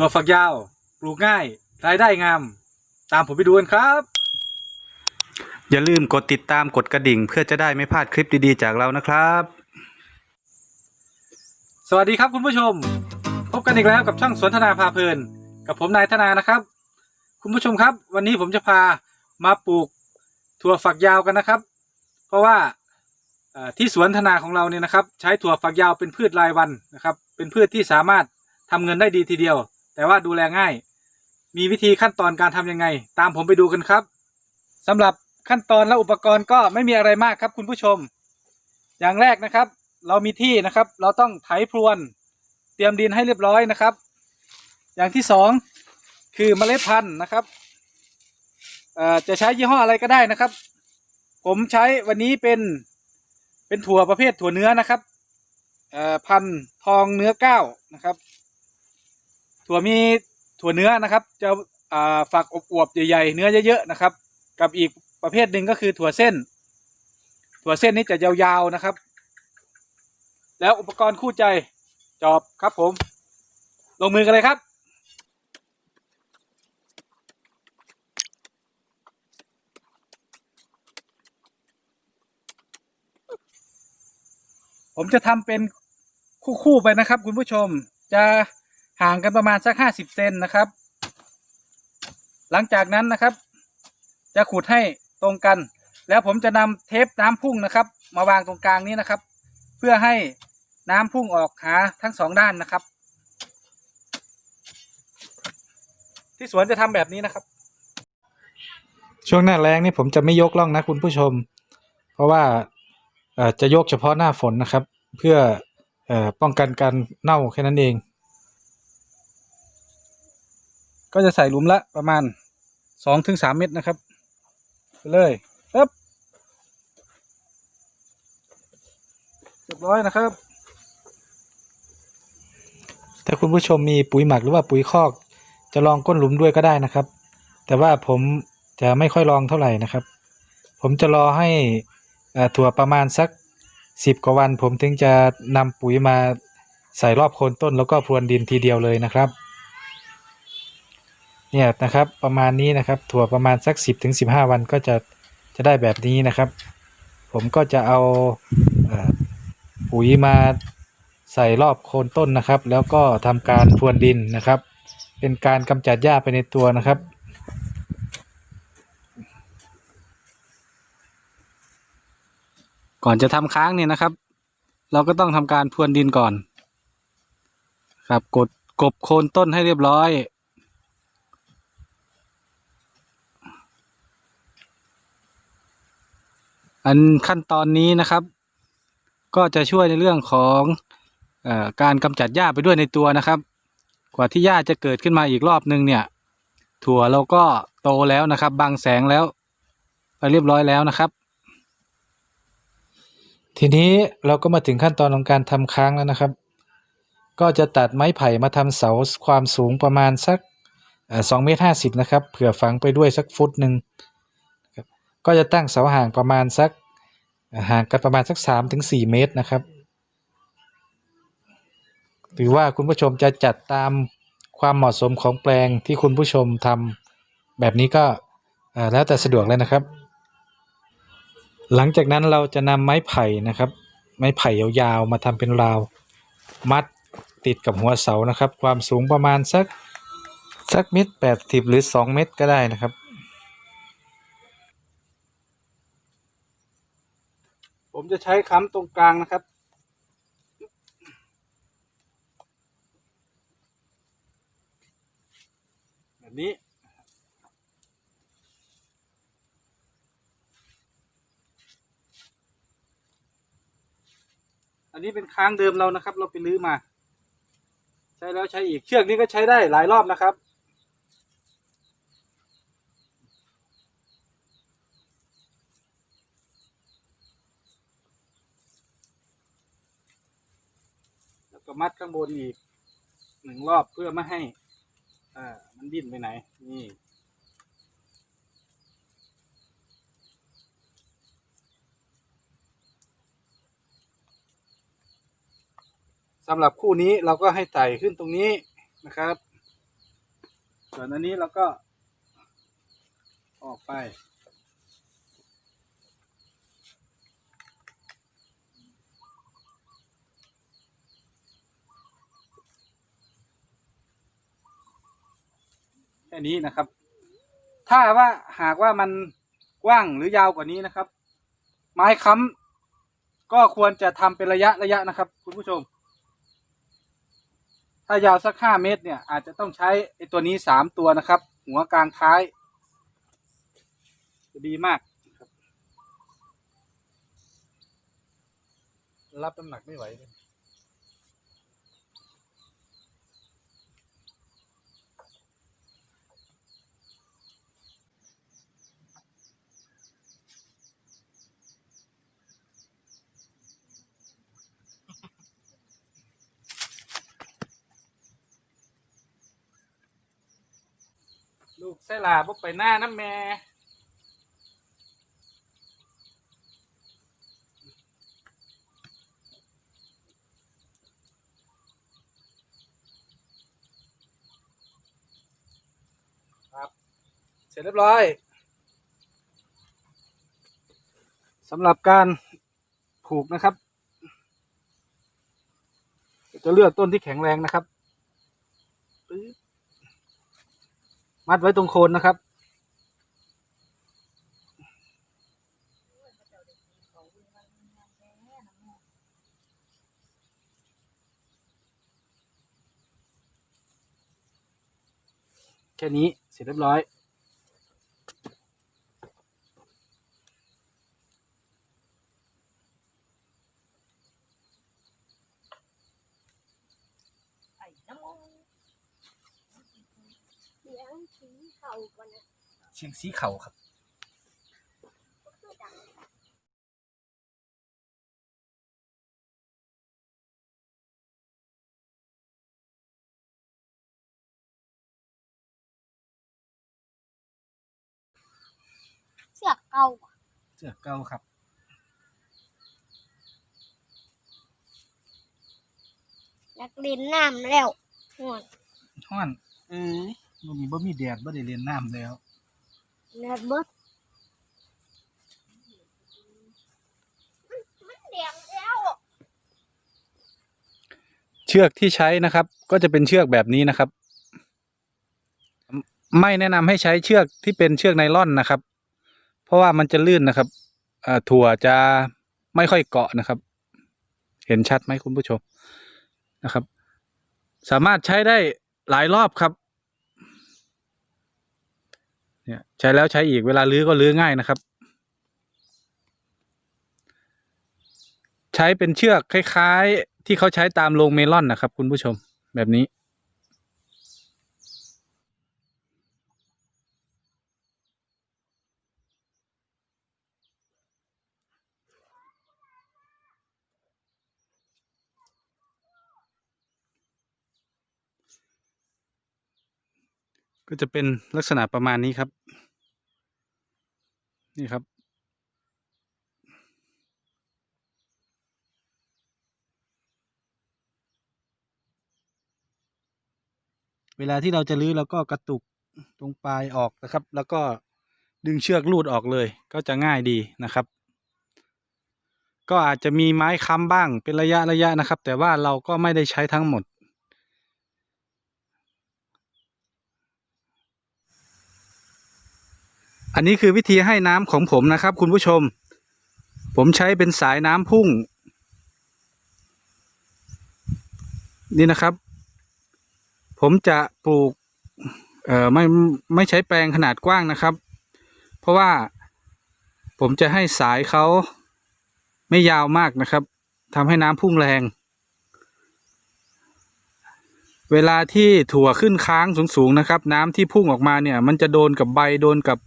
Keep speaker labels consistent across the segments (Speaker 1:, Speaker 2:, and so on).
Speaker 1: ถั่วฝักยาว ปลูกง่าย รายได้งาม ตามผมไปดูกันครับ อย่าลืมกดติดตามกดกระดิ่ง เพื่อจะได้ไม่พลาดคลิปดีๆจากเรานะครับ สวัสดีครับคุณผู้ชม พบกันอีกแล้วกับช่องสวนธนาพาเพลิน กับผมนายธนานะครับ คุณผู้ชมครับ วันนี้ผมจะพามาปลูกถั่วฝักยาวกันนะครับ เพราะว่าเอ่อที่สวนธนาของเราเนี่ยนะครับ ใช้ถั่วฝักยาวเป็นพืชรายวันนะครับ เป็นพืชที่สามารถทำเงินได้ดีทีเดียว แต่ว่าดูแลง่าย มีวิธีขั้นตอนการทำยังไง ตามผมไปดูกันครับสำหรับขั้นตอนและอุปกรณ์ก็ไม่มีอะไรมากครับคุณผู้ชม อย่างแรกนะครับ เรามีที่นะครับ เราต้องไถพรวน เตรียมดินให้เรียบร้อยนะครับ อย่างที่สองคือเมล็ดพันธุ์นะครับจะใช้ยี่ห้ออะไรก็ได้นะครับ ผมใช้วันนี้เป็นเป็นถั่วประเภทถั่วเนื้อนะครับพันธุ์ทองเนื้อเก้านะครับ ถั่วมีถั่วเนื้อนะครับ จะฝักอวบๆใหญ่ๆเนื้อเยอะๆนะครับ กับอีกประเภทหนึ่งก็คือถั่วเส้น ถั่วเส้นนี้จะยาวๆนะครับ แล้วอุปกรณ์คู่ใจจอบครับผม ลงมือกันเลยครับผมจะทำเป็นคู่ๆไปนะครับ คุณผู้ชมจะ ห่างกันประมาณสักห้าสิบเซนนะครับ หลังจากนั้นนะครับ จะขุดให้ตรงกัน แล้วผมจะนำเทปน้ำพุ่งนะครับ มาวางตรงกลางนี้นะครับ เพื่อให้น้ำพุ่งออกหาทั้งสองด้านนะครับ ที่สวนจะทำแบบนี้นะครับ ช่วงหน้าแรงนี่ผมจะไม่ยกล่องนะคุณผู้ชม เพราะว่าจะยกเฉพาะหน้าฝนนะครับ เพื่ออป้องกันการเน่าแค่นั้นเอง ก็จะใส่หลุมละประมาณสองถึงสามเม็ดนะครับ ไปเลยปึ๊บเรียบร้อยนะครับ ถ้าคุณผู้ชมมีปุ๋ยหมักหรือว่าปุ๋ยคอก จะลองก้นหลุมด้วยก็ได้นะครับ แต่ว่าผมจะไม่ค่อยลองเท่าไหร่นะครับ ผมจะรอให้ถั่วประมาณสักสิบกว่าวัน ผมถึงจะนำปุ๋ยมาใส่รอบโคนต้นแล้วก็พรวนดินทีเดียวเลยนะครับ เนี่ยนะครับประมาณนี้นะครับถั่วประมาณสักสิบถึงสิบห้าวันก็จะจะได้แบบนี้นะครับ ผมก็จะเอาปุ๋ยมาใส่รอบโคนต้นนะครับ แล้วก็ทำการพรวนดินนะครับ เป็นการกำจัดหญ้าไปในตัวนะครับก่อนจะทำค้างเนี่ยนะครับ เราก็ต้องทำการพรวนดินก่อน ครับกดกบโคนต้นให้เรียบร้อย อันขั้นตอนนี้นะครับ ก็จะช่วยในเรื่องของอการกำจัดหญ้าไปด้วยในตัวนะครับ กว่าที่หญ้าจะเกิดขึ้นมาอีกรอบนึงเนี่ย ถั่วเราก็โตแล้วนะครับบังแสงแล้วไปเรียบร้อยแล้วนะครับ ทีนี้เราก็มาถึงขั้นตอนของการทำค้างแล้วนะครับ ก็จะตัดไม้ไผ่มาทำเสาความสูงประมาณสักสองเมตรห้าสิบนะครับเผื่อฝังไปด้วยสักฟุตหนึ่ง ก็จะตั้งเสาห่างประมาณสักห่างกันประมาณสักสามถึงสี่เมตรนะครับ หรือว่าคุณผู้ชมจะจัดตามความเหมาะสมของแปลงที่คุณผู้ชมทำแบบนี้ก็แล้วแต่สะดวกเลยนะครับ หลังจากนั้นเราจะนำไม้ไผ่นะครับ ไม้ไผ่ยาวๆมาทำเป็นราว มัดติดกับหัวเสานะครับ ความสูงประมาณสักสักเมตรแปดสิบหรือสองเมตรก็ได้นะครับ ผมจะใช้ค้ำตรงกลางนะครับ แบบนี้ อันนี้เป็นค้างเดิมเรานะครับ เราไปลื้อมา ใช้แล้วใช้อีกเชือกนี้ก็ใช้ได้หลายรอบนะครับ ก็มัดข้างบนอีกหนึ่งรอบเพื่อไม่ให้อ่ามันดิ้นไปไหน นี่ สำหรับคู่นี้เราก็ให้ไต่ขึ้นตรงนี้นะครับ ส่วนอันนี้เราก็ออกไป แค่นี้นะครับ ถ้าว่าหากว่ามันกว้างหรือยาวกว่านี้นะครับ ไม้ค้ำก็ควรจะทำเป็นระยะระยะนะครับ คุณผู้ชม ถ้ายาวสักห้าเมตร เนี่ย อาจจะต้องใช้ไอ้ตัวนี้สามตัวนะครับ หัวกลางท้าย จะดีมากรับรับน้ำหนักไม่ไหวเลย ลูกไส้ลาบกไปหน้าน้ำแม่ครับเสร็จเรียบร้อยสำหรับการผูกนะครับ จะเลือกต้นที่แข็งแรงนะครับปึ๊บ มัดไว้ตรงโคนนะครับ แค่นี้เสร็จเรียบร้อย
Speaker 2: ไอ้น้ำมัน สียงสีเข่าก่อนนะ
Speaker 1: เชียงสีเข่าครับ
Speaker 2: คือดังเสือกเก่า
Speaker 1: เสือเก่าครับ
Speaker 2: นักเรียนน้ำแล้วห่วง
Speaker 1: ห้อน เอ้ย วันนี้บ่มีแดดบ่ได้เรียนน้ำแล้ว
Speaker 2: เลือดเบิดมันมันแดงแล้ว
Speaker 1: เชือกที่ใช้นะครับ ก็จะเป็นเชือกแบบนี้นะครับ ไม่แนะนำให้ใช้เชือกที่เป็นเชือกไนล่อนนะครับ เพราะว่ามันจะลื่นนะครับอ่าถั่วจะไม่ค่อยเกาะนะครับ เห็นชัดไหมคุณผู้ชมนะครับ สามารถใช้ได้หลายรอบครับ เนี่ยใช้แล้วใช้อีกเวลาลื้อก็ลื้อง่ายนะครับ ใช้เป็นเชือกคล้าย ๆ ที่เขาใช้ตามโรงเมลอนนะครับ คุณผู้ชมแบบนี้ ก็จะเป็นลักษณะประมาณนี้ครับ นี่ครับ เวลาที่เราจะลื้อเราก็กระตุกตรงปลายออกนะครับ แล้วก็ดึงเชือกลูดออกเลย ก็จะง่ายดีนะครับ ก็อาจจะมีไม้ค้ำบ้างเป็นระยะระยะนะครับ แต่ว่าเราก็ไม่ได้ใช้ทั้งหมด อันนี้คือวิธีให้น้ำของผมนะครับ คุณผู้ชม ผมใช้เป็นสายน้ำพุ่ง นี่นะครับ ผมจะปลูกเอ่อไม่ไม่ใช้แปลงขนาดกว้างนะครับ เพราะว่าผมจะให้สายเขาไม่ยาวมากนะครับทำให้น้ำพุ่งแรง เวลาที่ถั่วขึ้นค้างสูงๆนะครับ น้ำที่พุ่งออกมาเนี่ย มันจะโดนกับใบโดนกับ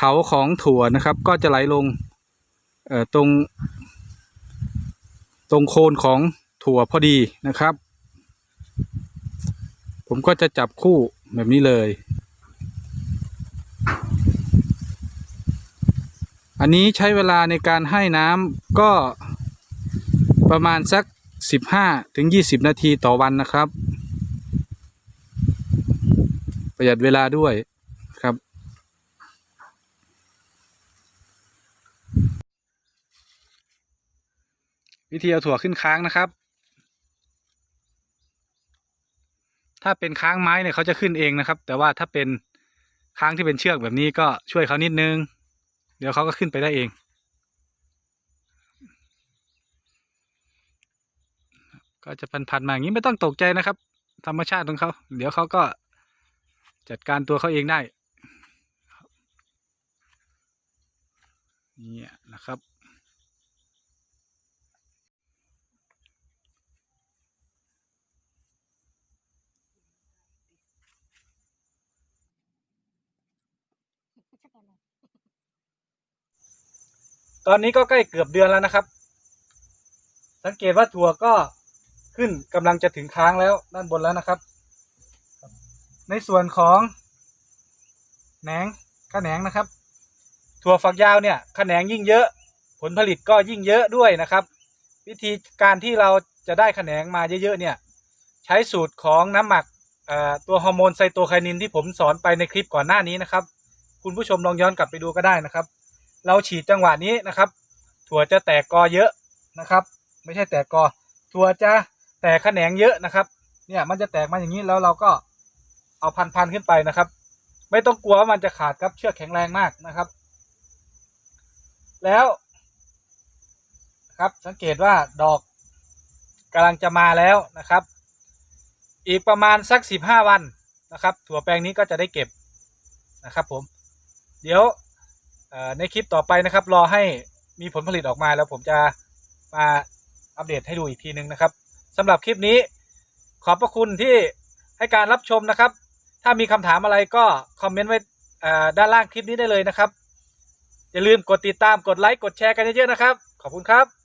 Speaker 1: เถาของถั่วนะครับ ก็จะไหลลงตรง ตรงโคนของถั่วพอดีนะครับ ผมก็จะจับคู่แบบนี้เลย อันนี้ใช้เวลาในการให้น้ำก็ประมาณสัก 15ถึง20 นาทีต่อวันนะครับ ประหยัดเวลาด้วยครับ วิธีเอาถั่วขึ้นค้างนะครับ ถ้าเป็นค้างไม้เนี่ยเขาจะขึ้นเองนะครับ แต่ว่าถ้าเป็นค้างที่เป็นเชือกแบบนี้ก็ช่วยเขานิดนึง เดี๋ยวเขาก็ขึ้นไปได้เอง ก็จะพันๆมาอย่างนี้ไม่ต้องตกใจนะครับ ธรรมชาติของเขา เดี๋ยวเขาก็จัดการตัวเขาเองได้เนี่ยนะครับ ตอนนี้ก็ใกล้เกือบเดือนแล้วนะครับ สังเกตว่าถั่วก็ขึ้นกำลังจะถึงค้างแล้วด้านบนแล้วนะครับ ในส่วนของแหนงขแขนงนะครับ ถั่วฝักยาวเนี่ยขแขนงยิ่งเยอะ ผลผลิตก็ยิ่งเยอะด้วยนะครับ วิธีการที่เราจะได้ขแขนงมาเยอะๆเนี่ยใช้สูตรของน้ำหมักตัวฮอร์โมนไซโตไคนินที่ผมสอนไปในคลิปก่อนหน้านี้นะครับ คุณผู้ชมลองย้อนกลับไปดูก็ได้นะครับ เราฉีดจังหวะนี้นะครับ ถั่วจะแตกกอเยอะนะครับ ไม่ใช่แตกกอ ถั่วจะแตกแขนงเยอะนะครับ เนี่ยมันจะแตกมาอย่างนี้แล้วเราก็เอาพันพันขึ้นไปนะครับ ไม่ต้องกลัวว่ามันจะขาดครับเชือกแข็งแรงมากนะครับ แล้วครับสังเกตว่าดอกกำลังจะมาแล้วนะครับ อีกประมาณสักสิบห้าวันนะครับ ถั่วแปลงนี้ก็จะได้เก็บนะครับผม เดี๋ยวในคลิปต่อไปนะครับ รอให้มีผลผลิตออกมาแล้วผมจะมาอัปเดตให้ดูอีกทีนึงนะครับสำหรับคลิปนี้ขอบพระคุณที่ให้การรับชมนะครับ ถ้ามีคำถามอะไรก็คอมเมนต์ไว้ด้านล่างคลิปนี้ได้เลยนะครับ อย่าลืมกดติดตามกดไลค์กดแชร์กันเยอะๆนะครับ ขอบคุณครับ